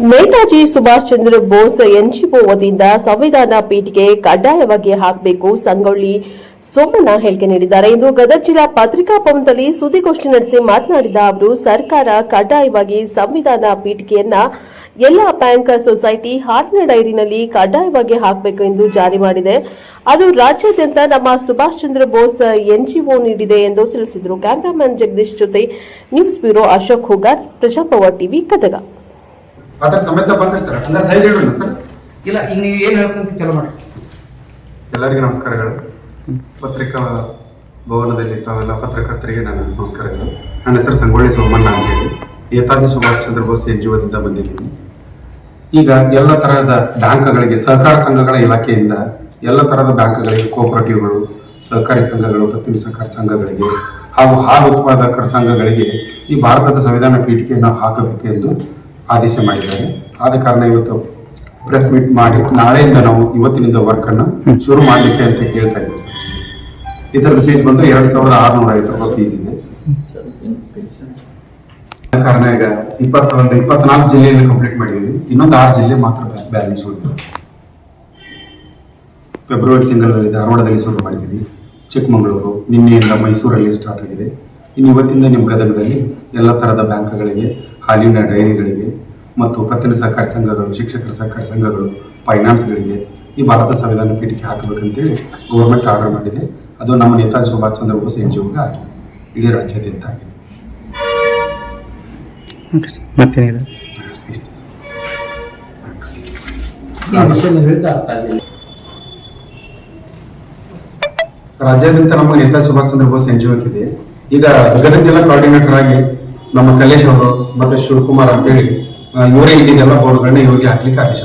Netaji Subhash Chandra Bose NGO ವತಿಯಿಂದ ಸಂವಿಧಾನ ಪೀಠಿಗೆ ಕಡ್ಡಾಯವಾಗಿ ಹಾಕಬೇಕು ಸಂಗೊಳ್ಳಿ ಸೋಮಣ್ಣ ಹೇಳಿಕೆ ನೀಡಿದ್ದಾರೆ. ಇಂದು ಗದಗ ಜಿಲ್ಲಾ ಪತ್ರಿಕಾ ಭವನದಲ್ಲಿ ಸುದ್ದಿಗೋಷ್ಠಿ ನಡೆಸಿ ಮಾತನಾಡಿದ ಅವರು, ಸರ್ಕಾರ ಕಡ್ಡಾಯವಾಗಿ ಸಂವಿಧಾನ ಪೀಠಿಕೆಯನ್ನ ಎಲ್ಲ ಬ್ಯಾಂಕ್ ಸೊಸೈಟಿ ಹಾಲಿನ ಡೈರಿನಲ್ಲಿ ಕಡ್ಡಾಯವಾಗಿ ಹಾಕಬೇಕು ಎಂದು ಜಾರಿ ಮಾಡಿದೆ. ಅದು ರಾಜ್ಯಾದ್ಯಂತ ನಮ್ಮ ಸುಭಾಷ್ ಚಂದ್ರ ಬೋಸ್ ಎನ್ಜಿಒ ನೀಡಿದೆ ಎಂದು ತಿಳಿಸಿದರು. ಕ್ಯಾಮರಾಮನ್ ಜಗದೀಶ್ ಜೊತೆ ನ್ಯೂಸ್ ಬ್ಯೂರೋ ಅಶೋಕ್ ಹುಗಾರ್ ಪ್ರಜಾಪವ ಟಿವಿ, ಗದಗ. ಅದ್ರ ಸಮೇತ ಬಂದ್ರಿ ಸರ್ ಅಂದ್ರೆ ಸೈಡ್ ಇಡೋಣ ಸರ್. ಇಲ್ಲ ಈಗ ನೀವು ಏನು ಹೇಳ್ಕೊಂತ ಚಲೋ ಮಾಡಿ. ಎಲ್ಲರಿಗೂ ನಮಸ್ಕಾರಗಳು. ಪತ್ರಿಕಾ ಭವನದಲ್ಲಿ ತಾವೆಲ್ಲ ಪತ್ರಕರ್ತರಿಗೆ ನನ್ನ ನಮಸ್ಕಾರಗಳು. ನನ್ನ ಹೆಸರು ಸಂಗೊಳ್ಳಿ ಸೋಮಣ್ಣ ಅಂತ ಹೇಳಿ. ನೇತಾಜಿ ಸುಭಾಷ್ ಚಂದ್ರ ಬೋಸ್ ಎನ್ ಜಿ ಒದಿಂದ ಬಂದಿದ್ದೀನಿ. ಈಗ ಎಲ್ಲ ತರಹದ ಬ್ಯಾಂಕ್ಗಳಿಗೆ ಸಹಕಾರ ಸಂಘಗಳ ಇಲಾಖೆಯಿಂದ ಎಲ್ಲ ತರಹದ ಬ್ಯಾಂಕ್ಗಳಿಗೆ ಕೋಆಪರೇಟಿವ್ಗಳು ಸಹಕಾರಿ ಸಂಘಗಳು ಪತ್ತಿನ ಸಹಕಾರ ಸಂಘಗಳಿಗೆ ಹಾಗೂ ಹಾಲು ಉತ್ಪಾದಕರ ಸಂಘಗಳಿಗೆ ಈ ಭಾರತದ ಸಂವಿಧಾನ ಪೀಠಿಕೆಯನ್ನು ಹಾಕಬೇಕು ಎಂದು ಆದೇಶ ಮಾಡಿದ್ದಾರೆ. ಆದ ಕಾರಣ ಇವತ್ತು ಪ್ರೆಸ್ ಮೀಟ್ ಮಾಡಿ ನಾಳೆಯಿಂದ ನಾವು ಇವತ್ತಿನಿಂದ ವರ್ಕನ್ನು ಶುರು ಮಾಡಲಿಕ್ಕೆ ಅಂತ ಕೇಳ್ತಾ ಇದ್ದೀವಿ ಸರ್. ಇದರದ್ದು ಫೀಸ್ ಬಂದು ಎರಡು ಸಾವಿರದ ಆರುನೂರ ಐವತ್ತು ರೂಪಾಯಿ ಫೀಸ್ ಇದೆ. ಕಾರಣ ಈಗ ಇಪ್ಪತ್ತೊಂದು ಇಪ್ಪತ್ನಾಲ್ಕು ಜಿಲ್ಲೆಯನ್ನು ಕಂಪ್ಲೀಟ್ ಮಾಡಿದ್ದೀವಿ. ಇನ್ನೊಂದು ಆರು ಜಿಲ್ಲೆ ಮಾತ್ರ ಬ್ಯಾಲೆನ್ಸ್ ಉಳಿದಿದೆ ಫೆಬ್ರವರಿ ತಿಂಗಳಲ್ಲಿ ಧಾರವಾಡದಲ್ಲಿ ಶುರು ಮಾಡಿದ್ದೀವಿ. ಚಿಕ್ಕಮಗಳೂರು ನಿನ್ನೆಯಿಂದ ಮೈಸೂರಲ್ಲಿ ಸ್ಟಾರ್ಟ್ ಆಗಿದೆ. ಇನ್ನು ಇವತ್ತಿಂದ ನಿಮ್ಮ ಗದಗದಲ್ಲಿ ಎಲ್ಲ ಥರದ ಬ್ಯಾಂಕ್ಗಳಿಗೆ ಹಾಲಿನ ಡೈರಿಗಳಿಗೆ ಮತ್ತು ಪತ್ತಿನ ಸಹಕಾರಿ ಸಂಘಗಳು ಶಿಕ್ಷಕರ ಸಹಕಾರಿ ಸಂಘಗಳು ಫೈನಾನ್ಸ್ಗಳಿಗೆ ಈ ಭಾರತ ಸಂವಿಧಾನ ಪೀಠಕ್ಕೆ ಹಾಕಬೇಕಂತೇಳಿ ಗೌರ್ಮೆಂಟ್ ಆರ್ಡರ್ ಮಾಡಿದೆ. ಅದು ನಮ್ಮ ನೇತಾಜಿ ಸುಭಾಷ್ ಚಂದ್ರ ಬೋಸ್ ಎನ್ ಜಿ ಒಗೆ ಆಗಿದೆ. ಇಡೀ ರಾಜ್ಯಾದ್ಯಂತ ಆಗಿದೆ. ರಾಜ್ಯಾದ್ಯಂತ ನಮ್ಮ ನೇತಾಜಿ ಸುಭಾಷ್ ಚಂದ್ರ ಬೋಸ್ ಎನ್ ಜಿ ಇದೆ ಈಗ ಗದಗ ಜಿಲ್ಲಾ ಕೋಆರ್ಡಿನೇಟರ್ ಆಗಿ ನಮ್ಮ ಕಲೇಶ್ ಅವರು ಮತ್ತೆ ಶಿವಕುಮಾರ್ ಅಂತೇಳಿ ಇವರೇ ಇಲ್ಲಿದೆಲ್ಲ ಬೋರ್ಡ್ಗಳನ್ನ ಇವರಿಗೆ ಹಾಕ್ಲಿಕ್ಕೆ ಆದೇಶ